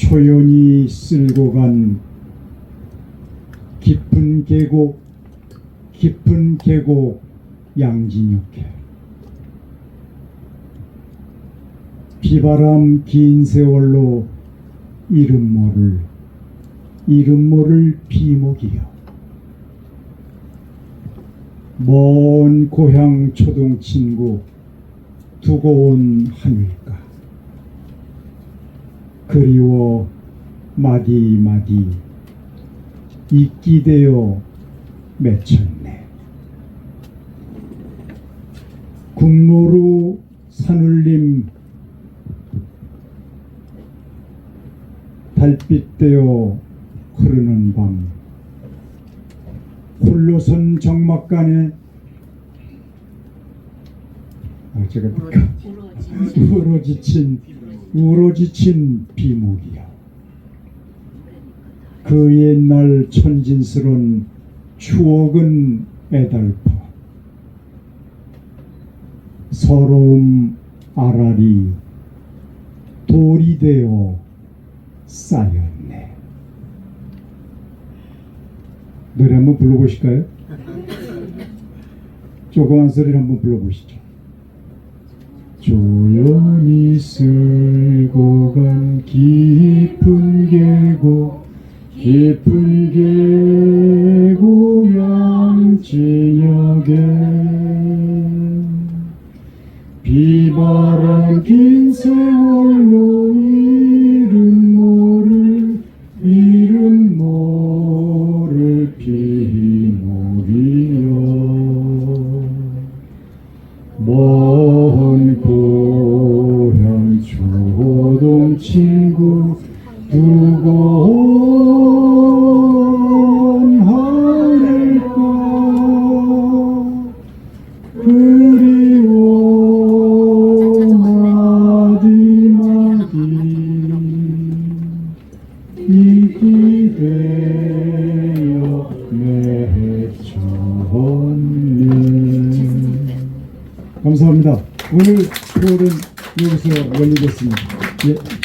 초연히 쓸고 간 깊은 계곡 깊은 계곡 양진역해 비바람 긴 세월로 이름 모를 이름 모를 비목이여. 먼 고향 초동 친구 두고 온 하늘가 그리워 마디 마디 잊기되어 맺혔네. 국로루 산울림 달빛되어 흐르는 밤 홀로선 정막간에 아 제가 우러지친 우러지친 비목이야. 그 옛날 천진스런 추억은 애달파. 서러움 아라리 돌이 되어 쌓였네. 노래 한번 불러보실까요? 조그만 소리를 한번 불러보시죠 조연히 쓸고 간 깊은 계곡 깊은 계곡 양진역에 비바람 긴 세월로 이름 모를 이름 모를 이기되어 맺혔네 감사합니다. 오늘 프로는 여기서 열리겠습니다. 예.